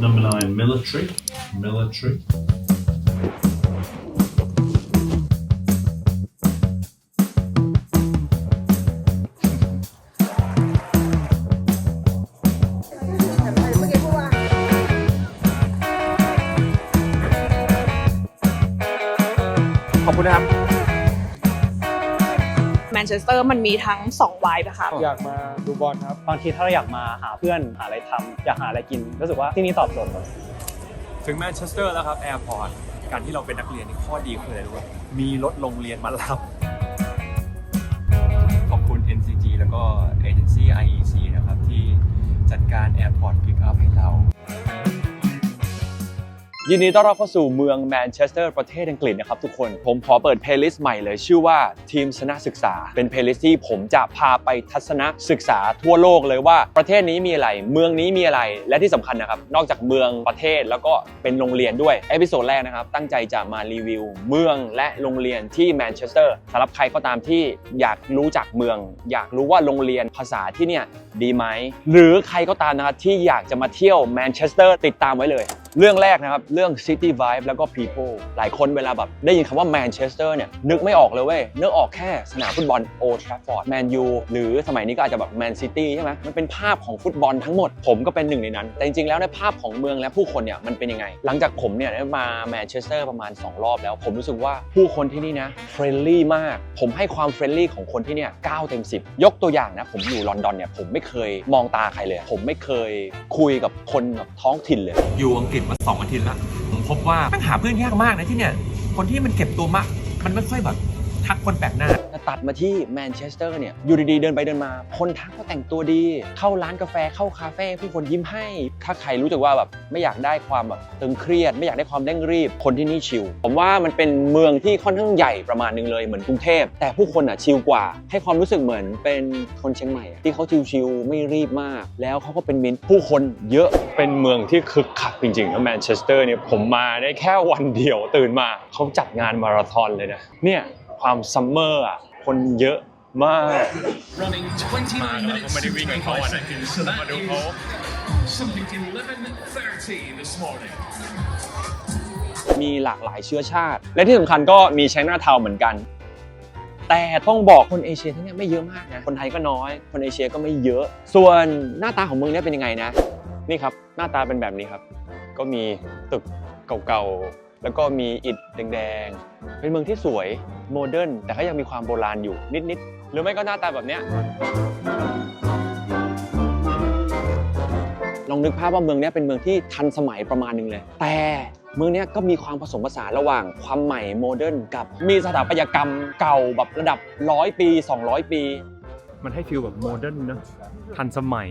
Number nine, military. Military. สเตอร์มันมีทั้ง2ไวท์นะคะอยากมาดูบอลครับบางทีถ้าเราอยากมาหาเพื่อนหาอะไรทำอยากหาอะไรกินรู้สึกว่าที่นี่ตอบโจทย์หมดถึงแมนเชสเตอร์แล้วครับแอร์พอร์ตการที่เราเป็นนักเรียนนี่ข้อดีคืออะไรรู้ไหมมีรถโรงเรียนมารับ ขอบคุณ NCG แล้วก็เอเจนซี่ IEC ยินดีต้อนรับเข้าสู่เมืองแมนเชสเตอร์ประเทศอังกฤษนะครับทุกคน ผมขอเปิดเพลย์ลิสต์ใหม่เลย ชื่อว่าทีมชนะศึกษา เป็นเพลย์ลิสต์ที่ผมจะพาไปทัศนศึกษาทั่วโลกเลยว่าประเทศนี้มีอะไร เมืองนี้มีอะไร และที่สำคัญนะครับ นอกจากเมืองประเทศแล้วก็เป็นโรงเรียนด้วย เอพิโซดแรกนะครับ ตั้งใจจะมารีวิว เมืองและโรงเรียนที่แมนเชสเตอร์สำหรับใครก็ตามที่อยากรู้จักเมือง อยากรู้ว่าโรงเรียนภาษาที่เนี่ยดีไหมหรือใครก็ตามนะครับที่อยากจะมาเที่ยวแมนเชสเตอร์ติดตามไว้เลยเรื่องแรกนะครับ เรื่อง City Vibe แล้วก็ People หลายคนเวลาแบบได้ยินคำว่าแมนเชสเตอร์เนี่ยนึกไม่ออกเลยเว้ยนึกออกแค่สนามฟุตบอลโอทราฟฟอร์ดแมนยูหรือสมัยนี้ก็อาจจะแบบแมนซิตี้ใช่ไหมมันเป็นภาพของฟุตบอลทั้งหมด ผมก็เป็นหนึ่งในนั้น แต่จริงๆแล้วในภาพของเมืองและผู้คนเนี่ยมันเป็นยังไง หลังจากผมเนี่ยได้มาแมนเชสเตอร์ประมาณ 2 รอบแล้ว ผมรู้สึกว่าผู้คนที่นี่นะเฟรนลี่มาก ผมให้ความเฟรนลี่ของคนที่เนี่ย9เต็ม 10 ยกตัวอย่างนะผมอยู่ลอนดอนเนี่ยผมไม่เคยมองตาใครเลย ผมไม่เคยคุยกับคนแบบท้องถิ่นเลยอยู่อังกฤษมาสองอาทิตย์แล้วผมพบว่าปัญหาเพื่อนยากมากนะที่เนี่ยคนที่มันเก็บตัวมากมันไม่ค่อยแบบ ทักคนแปลกหน้าแต่ตัดมาที่แมนเชสเตอร์เนี่ย อยู่ดีๆ เดินไปเดินมา คนทักว่าแต่งตัวดี เข้าร้านกาแฟเข้าคาเฟ่ผู้คนยิ้มให้ ถ้าใครรู้สึกว่าแบบไม่อยากได้ความแบบตึงเครียด ไม่อยากได้ความเร่งรีบ คนที่นี่ชิล ผมว่ามันเป็นเมืองที่ค่อนข้างใหญ่ประมาณหนึงเลยเหมือนกรุงเทพ แต่ผู้คนอะชิลกว่า ให้ความรู้สึกเหมือนเป็นคนเชียงใหม่อะที่เขาชิลๆไม่รีบมาก แล้วเขาก็เป็นมิตรผู้คนเยอะเป็นเมืองที่คึกคักจริงๆแล้วแมนเชสเตอร์เนี่ยผมมาได้แค่วันเดียวตื่นมาเขาจัดงานมาราธอนเลยนะเนี่ย ความซัมเมอร์อะคนเยอะมาก running 29 minutes and 25 seconds. So that is something 11.30 this morning. มีหลากหลายเชื้อชาติ และที่สำคัญก็มีไชน่าทาวน์เหมือนกัน แต่ต้องบอกคนเอเชียที่เนี่ยไม่เยอะมากนะ คนไทยก็น้อย คนเอเชียก็ไม่เยอะ ส่วนหน้าตาของเมืองเนี้เป็นยังไงนะ นี่ครับ หน้าตาเป็นแบบนี้ครับ ก็มีตึกเก่าๆ แล้วก็มีอิฐแดงๆ เป็นเมืองที่สวย โมเดิร์นแต่ก็ยังมีความโบราณอยู่นิดๆหรือไม่ก็หน้าตาแบบเนี้ยลองนึกภาพว่าเมืองนี้เป็นเมืองที่ทันสมัยประมาณนึงเลย แต่เมืองนี้ก็มีความผสมผสานระหว่างความใหม่โมเดิร์นกับมีสถาปัตยกรรมเก่าแบบระดับร้อยปี 200 ปี มันให้ฟีลแบบโมเดิร์นนะทันสมัย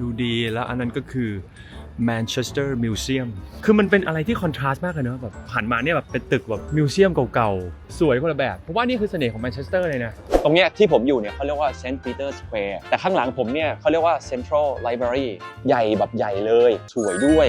ดูดีแล้วอันนั้นก็คือ แมนเชสเตอร์มิวเซียมคือมันเป็นอะไรที่คอนทราสต์มากเลยเนอะแบบหันมาเนี่ยแบบเป็นตึกแบบมิวเซียมเก่าๆ สวยคนละแบบผมว่านี่คือเสน่ห์ของแมนเชสเตอร์เลยนะ ตรงเนี้ยที่ผมอยู่เนี่ยเขาเรียกว่าเซนต์ปีเตอร์สแควร์แต่ข้างหลังผมเนี่ยเขาเรียกว่าเซ็นทรัลไลบรารีใหญ่แบบใหญ่เลย สวยด้วย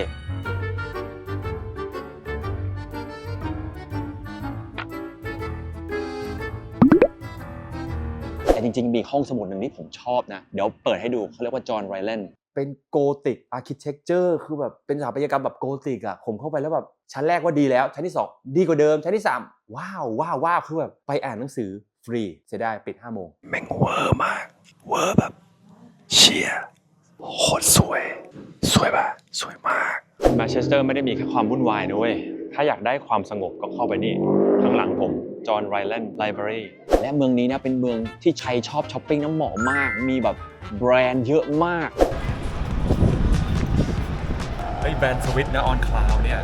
แต่จริงๆ มีห้องสมุดหนึ่งที่ผมชอบนะ เดี๋ยวเปิดให้ดูเขาเรียกว่าจอห์นไรเลน เป็นโกติกอาร์คิเทคเจอร์คือแบบเป็นสถาปัตยกรรมแบบโกติกอะผมเข้าไปแล้วแบบชั้นแรกว่าดีแล้ว ชั้นที่ 2 ดีกว่าเดิม ชั้นที่ 3 ว้าวว้าวว้าวคือแบบไปอ่านหนังสือฟรีเสียดายปิด5โมงแม่งเวอร์มากเวอร์แบบเชียโคตรสวย สวยปะสวยมากแมนเชสเตอร์ไม่ได้มีแค่ความวุ่นวายนะเว้ย ถ้าอยากได้ความสงบก็เข้าไปนี่ข้างหลังผมจอห์นไรแลนด์ไลบรารีและเมืองนี้นะเป็นเมืองที่ชัยชอบช้อปปิ้งน้ำเหมาะมาก มีแบบแบรนด์เยอะมาก ไอ้แบรนด์สวิตนะออนคลาวเนี่ย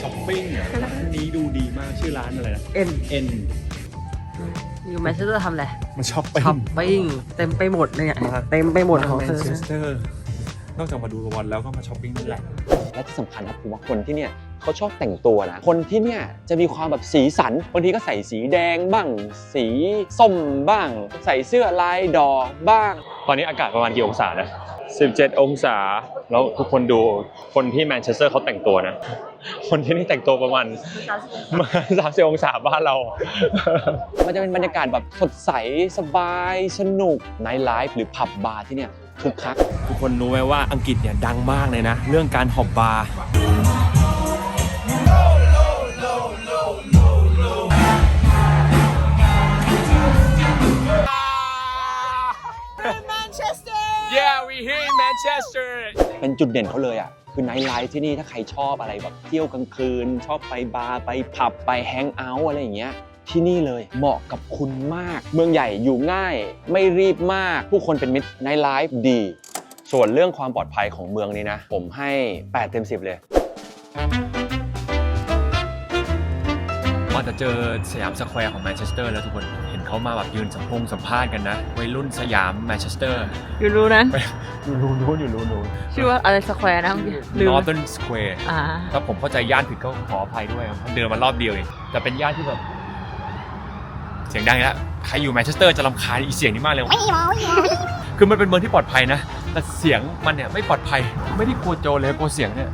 ช้อปปิ้งร้านนี้ดูดีมากชื่อร้านอะไรนะ เอ็น N อยู่แมนเชสเตอร์ทำอะไรมันช้อปปิ้งช้อปปิ้งเต็มไปหมดเลยเนี่ยเต็มไปหมดของแมเธนอ เชสเตอร์นอกจากมาดูบอลแล้วก็มาช้อปปิ้งนั่นแหละ และที่สำคัญนะผมว่าคนที่เนี่ย เขาชอบแต่งตัวนะ คนที่เนี่ยจะมีความแบบสีสันบางทีก็ใส่สีแดงบ้าง สีส้มบ้าง ใส่เสื้อลายดอกบ้าง ตอนนี้อากาศประมาณกี่องศานะ17 องศา แล้วทุกคนดูคนที่แมนเชสเตอร์เขาแต่งตัวนะ คนที่นี่แต่งตัวประมาณสามสิบองศาบ้านเรา มันจะเป็นบรรยากาศแบบสดใส สบาย สนุกไนท์ไลฟ์หรือผับบาร์ที่เนี่ยคึกคัก ทุกคนรู้ไหมว่าอังกฤษเนี่ยดังมากเลยนะ เรื่องการหอบบาร์ we here in Manchester เป็นจุดเด่นเขาเลยอะ คือไนท์ไลฟ์ที่นี่ถ้าใครชอบอะไรแบบเที่ยวกลางคืน ชอบไปบาร์ไปผับไปแฮงเอาท์อะไรอย่างเงี้ยที่นี่เลยเหมาะกับคุณมาก เมืองใหญ่อยู่ง่าย ไม่รีบมาก ผู้คนเป็นมิตรไนท์ไลฟ์ดี ส่วนเรื่องความปลอดภัยของเมืองนี้นะ ผมให้ 8 เต็ม 10 เลยว่าจะเจอสยามสแควร์ของแมนเชสเตอร์แล้วทุกคน เห็นเขามาแบบยืนสัมพงสัมภาษณ์กันนะวัยรุ่นสยามแมนเชสเตอร์อยู่รู้นะ อยู่รู้นู้นอยู่รู้นู้นชื่อว่าอะไรสแควร์นะเมื่อกี้ลืม Northern Square อ่าถ้าผมเข้าใจย่านผิดก็ขออภัยด้วยครับเดินมารอบเดียวเองแต่เป็นย่านที่แบบเสียงดังอีกแล้วใครอยู่แมนเชสเตอร์จะรำคาญอีเสียงนี้มากเลย คือมันเป็นเมืองที่ปลอดภัยนะ แต่เสียงมันเนี่ยไม่ปลอดภัย ไม่ได้กลัวโจรเลยกลัวเสียงเนี่ย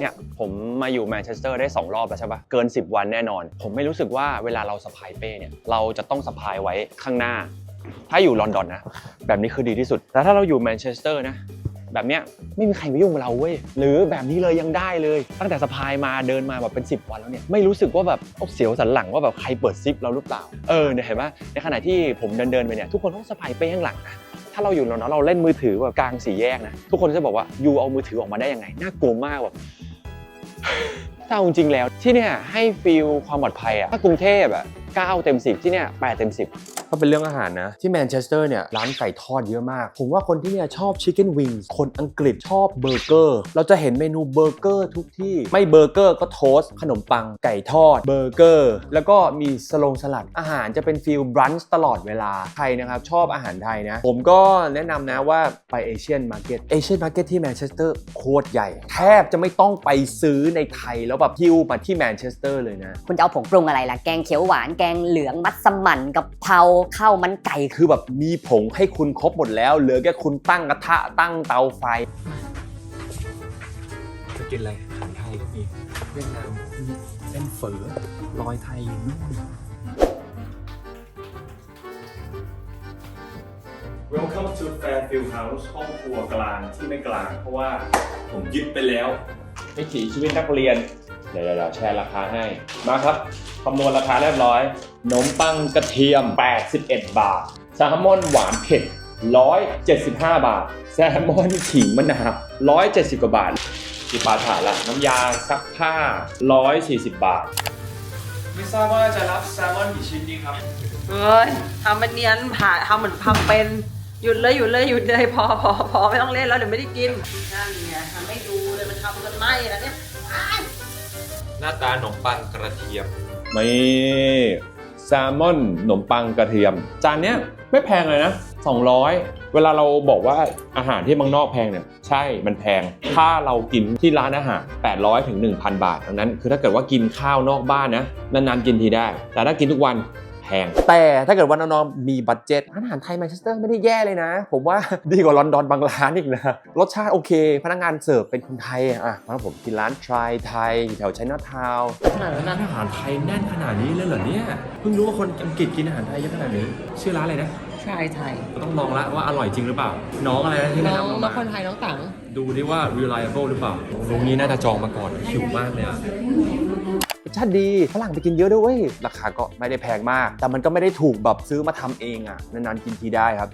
เนี่ยผมมาอยู่แมนเชสเตอร์ได้ 2 รอบแล้วใช่ปะเกิน 10 วันแน่นอน ผมไม่รู้สึกว่าเวลาเราสะพายเป้เนี่ย เราจะต้องสะพายไว้ข้างหน้า ถ้าอยู่ลอนดอนนะ แบบนี้คือดีที่สุด แต่ถ้าเราอยู่แมนเชสเตอร์นะ แบบเนี้ยไม่มีใครมายุ่งกับเราเว้ย หรือแบบนี้เลยยังได้เลย ตั้งแต่สะพายมาเดินมาแบบเป็น 10 วันแล้วเนี่ย ไม่รู้สึกว่าแบบเสียวสันหลังว่าแบบใครเปิดซิปเราหรือเปล่า เออเนี่ยเห็นปะในขณะที่ผมเดินเดินๆไปเนี่ยทุกคนต้องสะพายเป้ข้างหลังนะ ถ้าเราอยู่ลอนดอนเราเล่นมือถือแบบกลางสี่แยกนะ ทุกคนจะบอกว่ายูเอามือถือออกมาได้ยังไง น่ากลัวมากแบบถ้าเอาจริงๆแล้วที่เนี่ยให้ฟีลความปลอดภัยอะถ้ากรุงเทพอะ9เต็ม 10 ที่เนี่ย8เต็ม 10 ถ้าเป็นเรื่องอาหารนะ ที่แมนเชสเตอร์เนี่ยร้านไก่ทอดเยอะมาก ผมว่าคนที่เนี่ยชอบชิคเก้นวิงคนอังกฤษชอบเบอร์เกอร์เราจะเห็นเมนูเบอร์เกอร์ทุกที่ไม่เบอร์เกอร์ก็โทสขนมปังไก่ทอดเบอร์เกอร์แล้วก็มีสลงสลัดอาหารจะเป็นฟิลบรันช์ตลอดเวลาใครนะครับชอบอาหารไทยนะ ผมก็แนะนำนะว่าไปเอเชียนมาร์เก็ตเอเชียนมาร์เก็ตที่แมนเชสเตอร์โคตรใหญ่ แทบจะไม่ต้องไปซื้อในไทยแล้วแบบฮิวมาที่แมนเชสเตอร์เลยนะ คุณจะเอาผงปรุงอะไรล่ะ แกงเขียวหวานแกงเหลืองมัสมั่นกับเพราข้าวมันไก่คือแบบมีผงให้คุณครบหมดแล้วเหลือแค่คุณตั้งกระทะตั้งเตาไฟ จะกินอะไรอาหารไทยก็มีเวียดนามมีเส้นเฝอรอยไทยอยู่นู่น Welcome to Fairfield House ห้องครัวกลางที่ไม่กลาง เพราะว่าผมยึดไปแล้ว วิถีชีวิตนักเรียน เดี๋ยวเดี๋ยวแชร์ราคาให้ มาครับคำนวณราคาเรียบร้อยขนมปังกระเทียม 81 บาทแซลมอนหวานเผ็ด 175 บาท แซลมอนขิงมะนาว170 กว่าบาทกี่บาทฐานละน้ำยาซักผ้า 140 บาท ไม่ทราบว่าจะรับแซลมอนกี่ชิ้นดีครับเฮ้ยทำเป็นเนียนผ่าทำเหมือนทำเป็น หยุดเลยหยุดเลยหยุดเลยพอพอพอไม่ต้องเล่นแล้วเดี๋ยวไม่ได้กินนั่นไงทำให้ดู ไหมแล้วเนี่ยหน้าตาขนมปังกระเทียม นี่แซลมอนขนมปังกระเทียม จานเนี้ยไม่แพงเลยนะ 200 เวลาเราบอกว่าอาหารที่เมืองนอกแพงเนี่ย ใช่มันแพง ถ้าเรากินที่ร้านอาหาร 800ถึง1,000 บาทดังนั้น คือถ้าเกิดว่ากินข้าวนอกบ้านนะนานๆกินทีได้ แต่ถ้ากินทุกวัน แพง แต่ถ้าเกิดว่าน้องๆมีบัตเจ็ตร้านอาหารไทยแมนเชสเตอร์ไม่ได้แย่เลยนะ ผมว่าดีกว่าลอนดอนบางร้านอีกนะ รสชาติโอเค พนักงานเสิร์ฟเป็นคนไทยอะอะมาผมกินร้านทรายไทยอยู่แถวไชน่าทาวน์ขนาดร้านอาหารไทยแน่นขนาดนี้เลยเหรอเนี่ยเพิ่งรู้ว่าคนอังกฤษกินอาหารไทยเยอะขนาดนี้ชื่อร้านอะไรนะชายไทยต้องลองละว่าอร่อยจริงหรือเปล่า น้องอะไรนะที่น้แนะองนำเราน้องมาคนไทยน้องตังดูดิว่า reliable หรือเปล่าลุงนี้น่าจะจองมาก่อนหิวมากเลยอะรส ชาติดีฝรั่งไปกินเยอะด้วยเวยราคาก็ไม่ได้แพงมาก แต่มันก็ไม่ได้ถูกแบบซื้อมาทำเองอะนานๆกินทีได้ครับ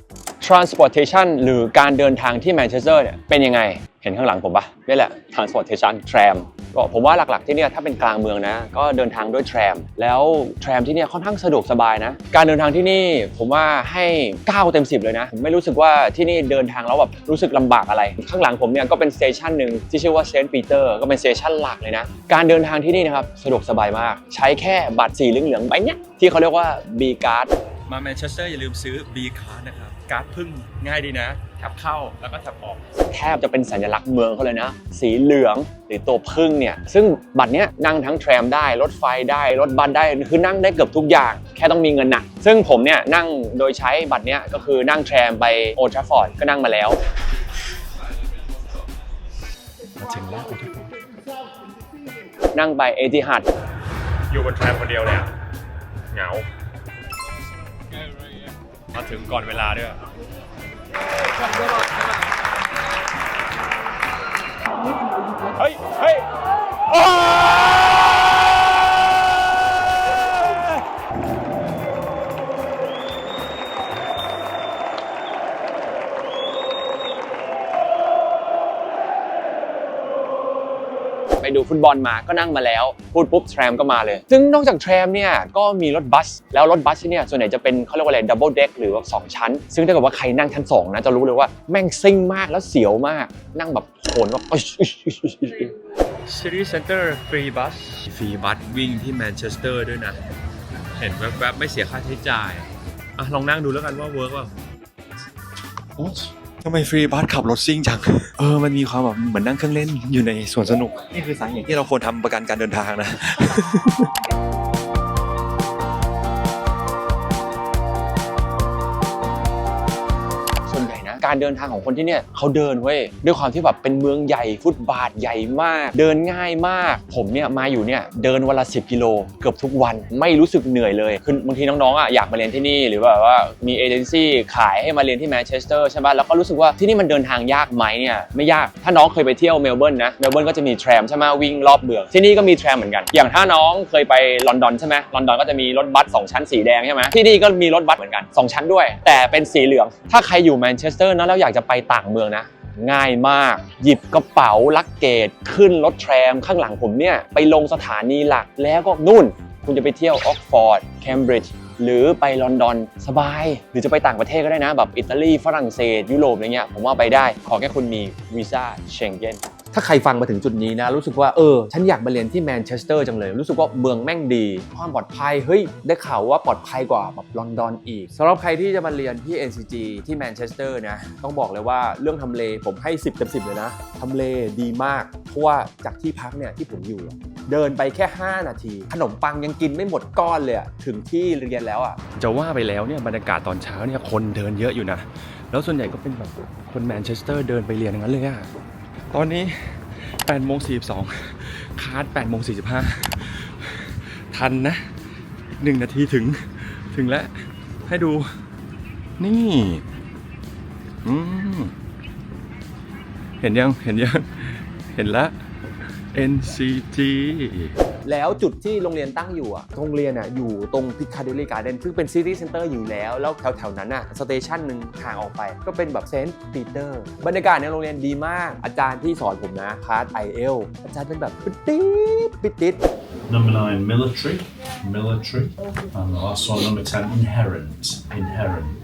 transportation หรือการเดินทางที่แมนเชสเตอร์เนี่ยเป็นยังไงเห็นข้างหลังผมปะนี่แหละ transportation tram ก็ผมว่าหลักๆที่เนี่ยถ้าเป็นกลางเมืองนะ ก็เดินทางด้วย tram แล้ว tram ที่เนี่ยค่อนข้างสะดวกสบายนะ การเดินทางที่นี่ผมว่าให้ 9 เต็ม 10 เลยนะผมไม่รู้สึกว่าที่นี่เดินทางแล้วแบบรู้สึกลำบากอะไร ข้างหลังผมเนี่ยก็เป็นสเตชันหนึ่งที่ชื่อว่าเซนต์ปีเตอร์ก็เป็นสเตชันหลักเลยนะ การเดินทางที่นี่นะครับสะดวกสบายมาก ใช้แค่บัตรสีเหลืองๆใบเนี้ยที่เขาเรียกว่า B card มาแมนเชสเตอร์อย่าลืมซื้อ B card นะครับ การ์ดพึ่งง่ายดีนะแท็บเข้าแล้วก็แท็บออก แทบจะเป็นสัญลักษณ์เมืองเขาเลยนะ สีเหลืองหรือตัวพึ่งเนี่ย ซึ่งบัตรเนี้ยนั่งทั้งแทรมได้ รถไฟได้ รถบัสได้ คือนั่งได้เกือบทุกอย่าง แค่ต้องมีเงินหนัก ซึ่งผมเนี่ยนั่งโดยใช้บัตรเนี้ยก็คือนั่งแทรมไปโอทราฟอร์ดก็นั่งมาแล้ว มาถึงแล้วอุทิศนั่งไปเอติฮัดอยู่บนแทรมคนเดียวเลยอะเหงา มาถึงก่อนเวลาด้วย เฮ้ย เฮ้ย ดูฟุตบอลมาก็นั่งมาแล้ว พูดปุ๊บแทรมก็มาเลย ซึ่งนอกจากแทรมเนี่ยก็มีรถบัส แล้วรถบัสที่เนี่ยส่วนใหญ่จะเป็นเขาเรียกว่าอะไรดับเบิลเด็กหรือว่าสองชั้น ซึ่งถ้าเกิดว่าใครนั่งชั้นสองนะจะรู้เลยว่าแม่งซิ่งมากแล้วเสียวมากนั่งแบบโหนแบบ City Center Free Bus ฟรีบัสวิ่งที่แมนเชสเตอร์ด้วยนะ เห็นแวบๆไม่เสียค่าใช้จ่ายอะลองนั่งดูแล้วกันว่าเวิร์กเปล่า ทำไมฟรีบัสขับรถซิ่งจัง เออ มันมีความแบบเหมือนนั่งเครื่องเล่นอยู่ในสวนสนุก นี่คือสาเหตุที่เราควรทำประกันการเดินทางนะ การเดินทางของคนที่เนี่ยเขาเดินเว้ยด้วยความที่แบบเป็นเมืองใหญ่ฟุตบาทใหญ่มาก เดินง่ายมาก ผมเนี่ยมาอยู่เนี่ยเดินวันละ 10 กิโลเกือบทุกวันไม่รู้สึกเหนื่อยเลยคือบางทีน้องๆอะอยากมาเรียนที่นี่หรือว่าว่ามีเอเจนซี่ขายให้มาเรียนที่แมนเชสเตอร์ใช่ป่ะแล้วก็รู้สึกว่าที่นี่มันเดินทางยากไหมเนี่ยไม่ยากถ้าน้องเคยไปเที่ยวเมลเบิร์นนะเมลเบิร์นก็จะมีแทรมใช่ไหมวิ่งรอบเมืองที่นี่ก็มีแทรมเหมือนกัน อย่างถ้าน้องเคยไปลอนดอนใช่ไหมลอนดอนก็จะมีรถบัสสองชั้นสีแดงใช่ไหมที่นี่ก็มีรถบัสเหมือนกันสองชั้นด้วย แต่เป็นสีเหลือง ถ้าใครอยู่แมนเชสเตอร์นะแล้วอยากจะไปต่างเมืองนะ ง่ายมาก หยิบกระเป๋าลักเกต ขึ้นรถแทรมข้างหลังผมเนี่ย ไปลงสถานีหลักแล้วก็นู่น คุณจะไปเที่ยวออกฟอร์ดเคมบริดจ์หรือไปลอนดอนสบาย หรือจะไปต่างประเทศก็ได้นะ แบบอิตาลีฝรั่งเศส ยุโรปอะไรเงี้ยผมว่าไปได้ ขอแค่คุณมีวีซ่าเชงเก้น ถ้าใครฟังมาถึงจุดนี้นะ รู้สึกว่าเออ ฉันอยากมาเรียนที่แมนเชสเตอร์จังเลย รู้สึกว่าเมืองแม่งดี ความปลอดภัย เฮ้ย ได้ข่าวว่าปลอดภัยกว่าแบบลอนดอนอีกสำหรับใครที่จะมาเรียนที่ NCG ที่แมนเชสเตอร์นะ ต้องบอกเลยว่าเรื่องทำเลผมให้ 10เต็ม10 เลยนะทำเลดีมาก เพราะว่าจากที่พักเนี่ยที่ผมอยู่ เดินไปแค่ 5 นาที ขนมปังยังกินไม่หมดก้อนเลยถึงที่เรียนแล้วอะจะว่าไปแล้วเนี่ยบรรยากาศตอนเช้าเนี่ยคนเดินเยอะอยู่นะแล้วส่วนใหญ่ก็เป็นแบบคนแมนเชสเตอร์เดินไปเรียนอย่างนั้นเลยอะ ตอนนี้8โมง42 คาร์ด8โมง45 ทันนะ 1 นาทีถึงถึงแล้ว ให้ดู นี่อืมเห็นยัง เห็นยัง เห็นแล้ว NCG แล้วจุดที่โรงเรียนตั้งอยู่อะโรงเรียนอะอยู่ตรงพิคาเดลี่การ์เดนซึ่งเป็นซิตี้เซ็นเตอร์อยู่แล้ว แล้วแถวๆนั้นอะสเตชันหนึ่งห่างออกไป ก็เป็นแบบเซนต์ปีเตอร์บรรยากาศในโรงเรียนดีมาก อาจารย์ที่สอนผมนะคลาสไอเอลอาจารย์เป็นแบบปิดติดปิดติด Number nine, military. Military. And the last one, number ten, inherent. Inherent.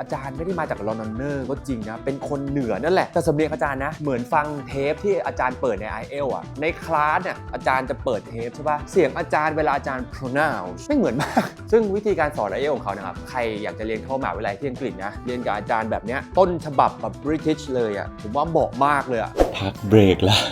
อาจารย์ไม่ได้มาจากลอนดอนเนอร์ก็จริงนะ เป็นคนเหนือนั่นแหละ แต่สำเนียงอาจารย์นะ เหมือนฟังเทปที่อาจารย์เปิดใน i อเอลอะในคลาสเนี่ยอาจารย์จะเปิดเทปใช่ปะเสียงอาจารย์เวลาอาจารย์ pronounce ไม่เหมือนมาก ซึ่งวิธีการสอน i อเอลของเขานะครับ ใครอยากจะเรียนเข้ามหาวิทยาลัยที่อังกฤษนะ เรียนกับอาจารย์แบบเนี้ย ต้นฉบับแบบ British เลยอะผมว่าเหมาะมากเลยอะพักเบรกล้ว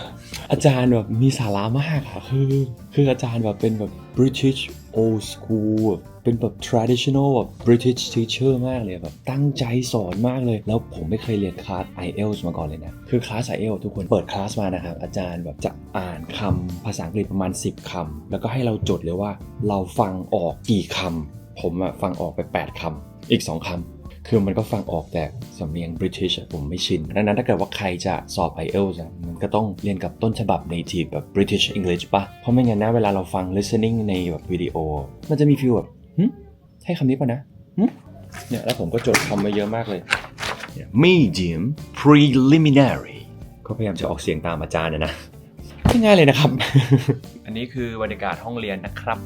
อาจารย์แบบมีสาระมากอะคือ คืออาจารย์แบบเป็นแบบ British old school เป็นแบบ traditional แบบ British teacher มากเลยแบบตั้งใจสอนมากเลย แล้วผมไม่เคยเรียนคลาส IELTS มาก่อนเลยนะ คือคลาส IELTS ทุกคนเปิดคลาสมานะครับ อาจารย์แบบจะอ่านคำภาษาอังกฤษประมาณ 10 คำ แล้วก็ให้เราจดเลยว่าเราฟังออกกี่คำผมอะฟังออกไป 8คำอีก 2คำ คือมันก็ฟังออกแต่สำเนียง British อะผมไม่ชินดังนั้นถ้าเกิดว่าใครจะสอบ IELTS อะมันก็ต้องเรียนกับต้นฉบับ native แบบ British English ปะเพราะไม่งั้นนะเวลาเราฟัง listening ในแบบวิดีโอ มันจะมีฟีลแบบหึใช่คำนี้ปะนะหึเนี่ยแล้วผมก็จดคำมาเยอะมากเลย medium preliminary ก็พยายามจะออกเสียงตามอาจารย์นะนะง่ายเลยนะครับ อันนี้คือบรรยากาศห้องเรียนนะครับ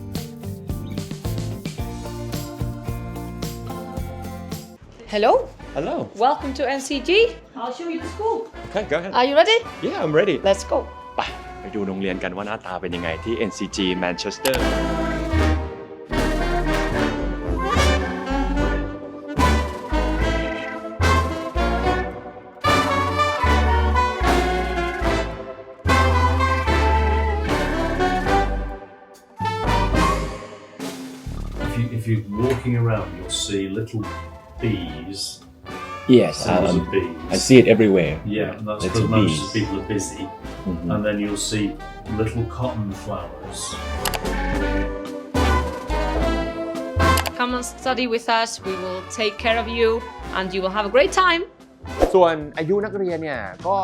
Hello Hello welcome to NCG I'll show you the school okay go ahead Are you ready yeah I'm ready Let's go ไปไปดูโรงเรียนกันว่าหน้าตาเป็นยังไงที่ NCG Manchester If, you, if you're walking around, you'll see little bees. yes Lots of bees. I see it everywhere Yeah, and that's because most bees. people are busy. Mhm. And then you'll see little cotton flowers. Come and study with us we will take care of you and you will have a great time ส่วนอายุนักเรียนเนี่ยก็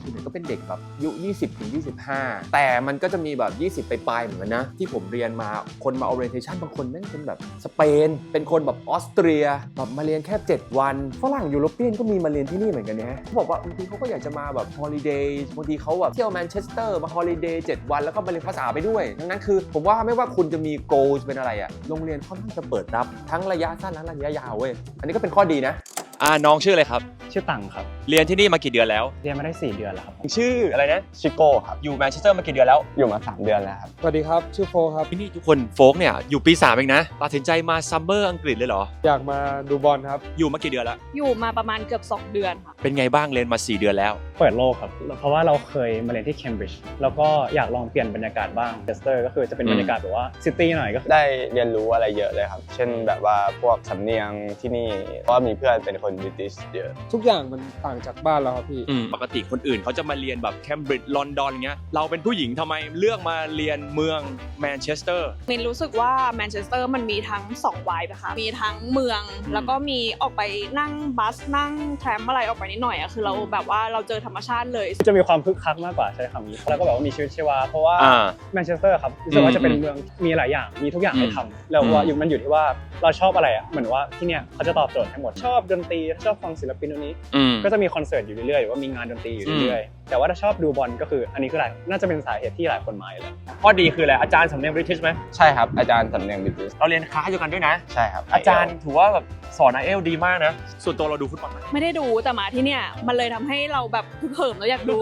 ส่วนใหญ่ก็เป็นเด็กแบบอายุ 20 ถึง 25 แต่มันก็จะมีแบบ 20 ไปปลายๆเหมือนกันนะ ที่ผมเรียนมาคนมา orientation บางคนแม่งเป็นแบบสเปน เป็นคนแบบออสเตรียแบบมาเรียนแค่ 7 วัน ฝรั่งยุโรเปียนก็มีมาเรียนที่นี่เหมือนกันนะเขาบอกว่าบางทีเขาก็อยากจะมาแบบฮอลิเดย์บางทีเขาแบบเที่ยวแมนเชสเตอร์มาฮอลิเดย์7วันแล้วก็มาเรียนภาษาไปด้วย ดังนั้นคือผมว่าไม่ว่าคุณจะมี goals เป็นอะไรอะโรงเรียนค่อนข้างจะเปิดรับทั้งระยะสั้นและระยะยาวเว้ยอันนี้ก็เป็นข้อดีนะอ่าน้องชื่ออะไรครับ ชื่อตังครับ เรียนที่นี่มากี่เดือนแล้ว เรียนมาได้ 4 เดือนแล้วครับ ชื่ออะไรนะชิโก้ครับ อยู่แมนเชสเตอร์มากี่เดือนแล้ว อยู่มา 3 เดือนแล้วครับ สวัสดีครับ ชื่อโฟครับ ที่นี่ทุกคนโฟกเนี่ยอยู่ปี 3 เองนะ ตัดสินใจมาซัมเมอร์อังกฤษเลยเหรอ อยากมาดูบอลครับ อยู่มากี่เดือนแล้ว อยู่มาประมาณเกือบ 2 เดือนค่ะ เป็นไงบ้างเรียนมา 4 เดือนแล้ว เปิดโลกครับ เพราะว่าเราเคยมาเรียนที่เคมบริดจ์ แล้วก็อยากลองเปลี่ยนบรรยากาศบ้างเชสเตอร์ก็คือจะเป็นอืมบรรยากาศแบบว่าซิตี้หน่อยก็คือได้เรียนรู้อะไรเยอะเลยครับ เช่นแบบว่าพวกสำเนียงที่นี่ เพราะว่ามีเพื่อนเป็นคนบริติชเยอะทุกอย่างมันต่างจากบ้านเราครับพี่อืมปกติคนอื่นเขาจะมาเรียนแบบเคมบริดจ์ลอนดอนเงี้ยเราเป็นผู้หญิงทำไมเลือกมาเรียนเมืองแมนเชสเตอร์ มินรู้สึกว่าแมนเชสเตอร์มันมีทั้ง2ไวน์นะคะมีทั้งเมืองอืม แล้วก็มีออกไปนั่งบัสนั่งแทรมอะไรออกไปนิดหน่อยอะคือเราแบบว่าเราเจอธรรมชาติเลย จะมีความคึกคักมากกว่าใช้คำนี้ แล้วก็แบบว่ามีชีวิตชีวา เพราะว่าอ่า แมนเชสเตอร์ครับรู้สึกว่าจะเป็นอืมเมืองมีหลายอย่างมีทุกอย่างอืมให้ทำแล้วว่าอืมอยู่มันอยู่ที่ว่าเราชอบอะไรอะเหมือนว่าที่เนี่ยเขาจะตอบโจทย์ให้หมดชอบดนตรีชอบฟังศิลปินตัวนี้อืมก็จะมีคอนเสิร์ตอยู่เรื่อยๆหรือว่ามีงานดนตรีอยู่เรื่อยๆ แต่ว่าถ้าชอบดูบอลก็คืออันนี้คือหลายน่าจะเป็นสาเหตุที่หลายคนมาอยู่แล้วข้อดีคืออะไรอาจารย์สำเนียงบริติชไหมใช่ครับ อาจารย์สำเนียงบริติชเราเรียนคลาสเดียวกันด้วยนะ ใช่ครับ อาจารย์ถือว่าแบบสอนไอเอลดีมากนะ ส่วนตัวเราดูฟุตบอลไหมไม่ได้ดูแต่มาที่เนี่ยมันเลยทำให้เราแบบพึกเหิมแล้วอยากดู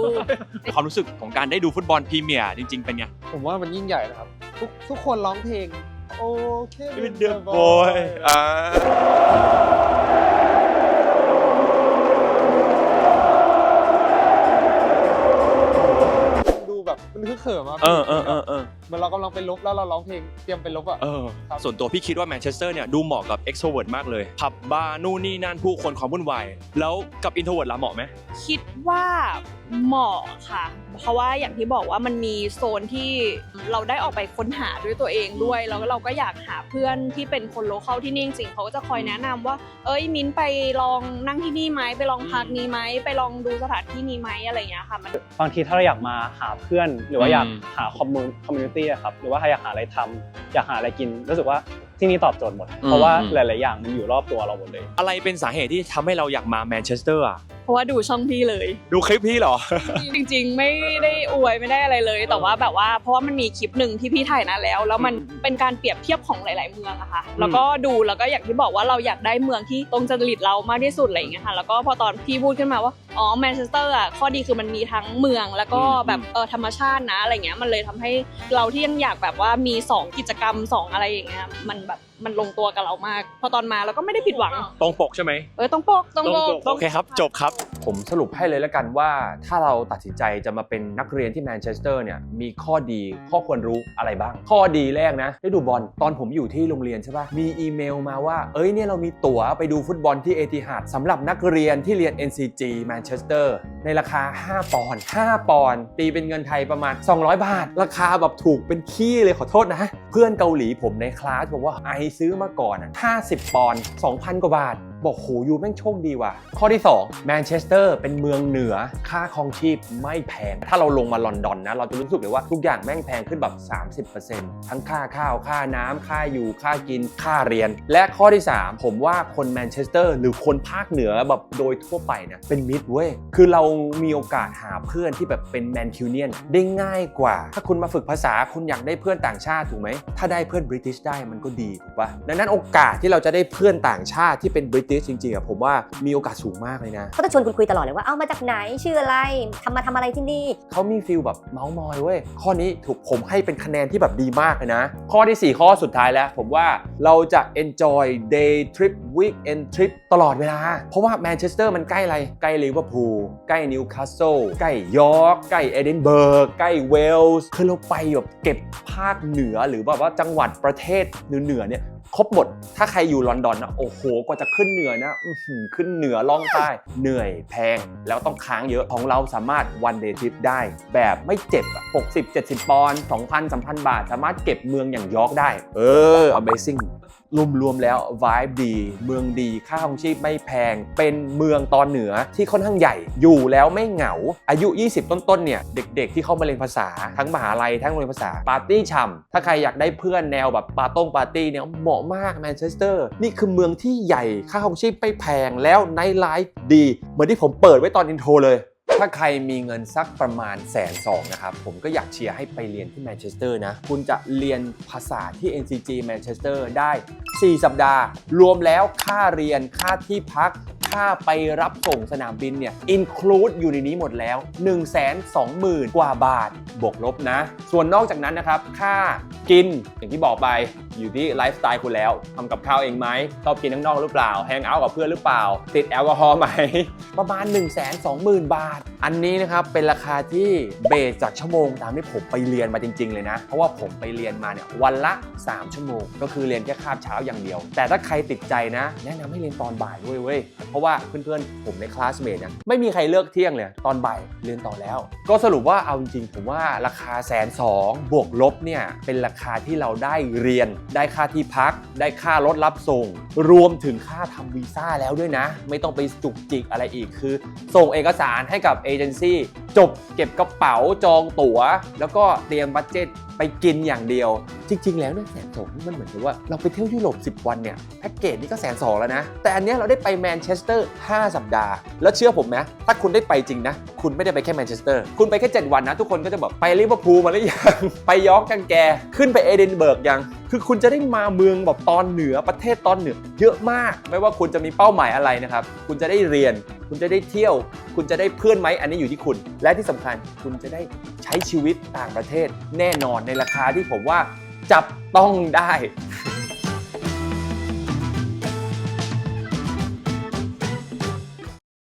ความรู้สึกของการได้ดูฟุตบอลพรีเมียร์จริง ๆ เป็นไงผมว่ามันยิ่งใหญ่นะครับทุกทุกคนร้องเพลงโอเคเดือดบอยอ่า มันคือเขิมอะเออเออเออเออเหมันเรากำลังไปลบแล้วเราร้องเพลงเตรียมไปลบอะเออ ครับส่วนตัวพี่คิดว่าแมนเชสเตอร์เนี่ยดูเหมาะกับ extrovert มากเลยผับบาร์นู่นนี่นั่นผู้คนความวุ่นวายแล้วกับ introvert ละเหมาะไหม คิดว่าเหมาะค่ะ เพราะว่าอย่างที่บอกว่ามันมีโซนที่เราได้ออกไปค้นหาด้วยตัวเองด้วย แล้วเราก็อยากหาเพื่อนที่เป็นคนโลเคอลที่นี่จริงๆเขาก็จะคอยแนะนำว่า เอ้ยมิ้นไปลองนั่งที่นี่ไหมไปลองพักนี้ไหมไปลองดูสถานที่นี้ไหมอะไรอย่างเงี้ยค่ะมัน บางทีถ้าเราอยากมาหาเพื่อนหรือว่าอยากอืมหาคอมมูนคอมมูนิตี้ครับ หรือว่าใครอยากหาอะไรทำอยากหาอะไรกิน รู้สึกว่าที่นี่ตอบโจทย์หมด เพราะว่าหลาย ๆ อย่างมันอยู่รอบตัวเราหมดเลย อะไรเป็นสาเหตุที่ทำให้เราอยากมาแมนเชสเตอร์อะ เพราะว่าดูช่องพี่เลย ดูคลิปพี่เหรอ จริง ๆ ไม่ได้อวยไม่ได้อะไรเลย แต่ว่าแบบว่าเพราะว่ามันมีคลิปหนึ่งที่พี่ถ่ายนานแล้ว แล้วมันเป็นการเปรียบเทียบของหลาย ๆ เมืองอะค่ะ แล้วก็ดูแล้วก็อย่างที่บอกว่าเราอยากได้เมืองที่ตรงจริตเรามากที่สุดอะไรอย่างเงี้ยค่ะ แล้วก็พอตอนพี่พูดขึ้นมาว่า อ๋อ แมนเชสเตอร์อะข้อดีคือมันมีทั้งเมืองแล้วก็แบบเออธรรมชาตินะอะไรเงี้ย มันเลยทำให้เราที่ยังอยากแบบว่ามีสองกิจกรรมสองอะไรอย่างเงี้ย มันแบบมันลงตัวกับเรามาก พอตอนมาเราก็ไม่ได้ผิดหวัง ตรงปกใช่ไหม เออต้องปกต้องปกโอเคครับ จบครับ ผมสรุปให้เลยแล้วกันว่า ถ้าเราตัดสินใจจะมาเป็นนักเรียนที่แมนเชสเตอร์เนี่ยมีข้อดีข้อควรรู้อะไรบ้าง ข้อดีแรกนะได้ดูบอลตอนผมอยู่ที่โรงเรียนใช่ปะมีอีเมลมาว่า เอ้ยเนี่ยเรามีตั๋วไปดูฟุตบอลที่เอติฮัดสำหรับนักเรียนที่เรียน NCG แมนเชสเตอร์ในราคา 5 ปอนด์5ปอนด์ตีเป็นเงินไทยประมาณ 200 บาท ราคาแบบถูกเป็นขี้เลยขอโทษนะ เพื่อนเกาหลีผมในคลาสบอกว่าไอซื้อมาก่อนอะ50 ปอนด์2,000 กว่าบาท บอกโหยูแม่งโชคดีว่ะ ข้อที่2แมนเชสเตอร์เป็นเมืองเหนือค่าครองชีพไม่แพง ถ้าเราลงมาลอนดอนนะ เราจะรู้สึกเลยว่าทุกอย่างแม่งแพงขึ้นแบบ 30%ทั้งค่าข้าวค่าน้ำค่าอยู่ค่ากินค่าเรียน และข้อที่ 3 ผมว่าคนแมนเชสเตอร์หรือคนภาคเหนือแบบโดยทั่วไปนะเป็นมิตรเว้ยคือเรามีโอกาสหาเพื่อนที่แบบเป็นแมนคิวเนียนได้ง่ายกว่า ถ้าคุณมาฝึกภาษาคุณอยากได้เพื่อนต่างชาติถูกไหมถ้าได้เพื่อนบริติชได้มันก็ดีถูกปะดังนั้นโอกาสที่เราจะได้เพื่อนต่างชาติที่เป็นบริติชจริงๆอะผมว่ามีโอกาสสูงมากเลยนะเขาจะชวนคุณคุยตลอดเลยว่า เอามาจากไหนชื่ออะไรทำมาทำอะไรที่นี่ เขามีฟิลแบบเมาส์มอยเว้ยข้อนี้ถูกผมให้เป็นคะแนนที่แบบดีมากเลยนะ ข้อที่ 4 ข้อสุดท้ายแล้ว ผมว่าเราจะ enjoy day trip weekend trip ตลอดเวลา เพราะว่าแมนเชสเตอร์มันใกล้อะไรใกล้ลิเวอร์พูลใกล้นิวคาสเซิลใกล้ยอร์กใกล้เอดินเบิร์กใกล้เวลส์คือเราไปแบบเก็บภาคเหนือหรือแบบว่าจังหวัดประเทศเหนือๆเนี่ย ครบหมด ถ้าใครอยู่ลอนดอนนะโอ้โหกว่าจะขึ้นเหนือนะอขึ้นเหนือล่องใต้เหนื่อยแพงแล้วต้องค้างเยอะของเราสามารถวันเดย์ทริปได้แบบไม่เจ็บ60 70 ปอนด์2,000 3,000 บาท สามารถเก็บเมืองอย่างยอร์กได้ เออ Amazing รวมๆแล้ว vibe ดี เมืองดี ค่าของชีพไม่แพง เป็นเมืองตอนเหนือที่ค่อนข้างใหญ่ อยู่แล้วไม่เหงา อายุ 20 ต้นๆ เนี่ย เด็กๆ ที่เข้ามาเรียนภาษา ทั้งมหาลัย ทั้งโรงเรียนภาษา ปาร์ตี้ฉ่ำ ถ้าใครอยากได้เพื่อนแนวแบบปาต้งปาร์ตี้เนี่ย เหมาะมากแมนเชสเตอร์ นี่คือเมืองที่ใหญ่ ค่าของชีพไม่แพง แล้วไนท์ไลฟ์ดี เหมือนที่ผมเปิดไว้ตอนอินโทรเลย ถ้าใครมีเงินสักประมาณแสนสองนะครับ ผมก็อยากเชียร์ให้ไปเรียนที่แมนเชสเตอร์นะ คุณจะเรียนภาษาที่ NCG แมนเชสเตอร์ได้ 4 สัปดาห์ รวมแล้วค่าเรียนค่าที่พัก ค่าไปรับส่งสนามบินเนี่ยอินคลูดอยู่ในนี้หมดแล้ว 1 2 0 0 0 0 กว่าบาท บวกลบนะ ส่วนนอกจากนั้นนะครับ ค่ากินอย่างที่บอกไป อยู่ที่ไลฟ์สไตล์คุณแล้วทำกับข้าวเองไหมชอบกินข้างนอกหรือเปล่าแฮงเอาท์กับเพื่อนหรือเปล่า ติดแอลกอฮอล์ไหม ประมาณ 1 2 0 0 0 0 บาท อันนี้นะครับ เป็นราคาที่เบสจากชั่วโมงตามที่ผมไปเรียนมาจริง ๆ เลยนะ เพราะว่าผมไปเรียนมาเนี่ยวันละ 3 ชั่วโมง ก็คือเรียนแค่คาบเช้าอย่างเดียว แต่ถ้าใครติดใจนะ แนะนำให้เรียนตอนบ่ายด้วยเว้ยเพราะว่าเพื่อนๆผมในคลาสเมทเนี่ยไม่มีใครเลิกเที่ยงเลยตอนบ่ายเรียนต่อแล้ว ก็สรุปว่าเอาจริงๆผมว่าราคาแสนสองบวกลบเนี่ยเป็นราคาที่เราได้เรียนได้ค่าที่พัก ได้ค่ารถรับส่ง รวมถึงค่าทำวีซ่าแล้วด้วยนะ ไม่ต้องไปจุกจิกอะไรอีกคือ ส่งเอกสารให้กับเอเจนซี่จบเก็บกระเป๋าจองตั๋ว แล้วก็เตรียมบัตเจ็ตไปกินอย่างเดียว จริง ๆ แล้วเนี่ยแสนสองนี่มันเหมือนกับว่าเราไปเที่ยวยุโรป 10 วันเนี่ยแพ็กเกจนี่ก็แสนสองแล้วนะ แต่อันเนี้ยเราได้ไปแมนเชสเตอร์ 5 สัปดาห์ แล้วเชื่อผมไหมถ้าคุณได้ไปจริงนะ คุณไม่ได้ไปแค่แมนเชสเตอร์ คุณไปแค่ 7 วันนะ ทุกคนก็จะแบบไปลิเวอร์พูลมาหรือยัง ไปยอร์กังแก ขึ้นไปเอเดนเบิร์กยัง คือคุณจะได้มาเมืองแบบตอนเหนือประเทศตอนเหนือ เยอะมาก ไม่ว่าคุณจะมีเป้าหมายอะไรนะครับ คุณจะได้เรียน คุณจะได้เที่ยว คุณจะได้เพื่อนไหมอันนี้อยู่ที่คุณ และที่สำคัญคุณจะได้ใช้ชีวิตต่างประเทศแน่นอนในราคาที่ผมว่าจับต้องได้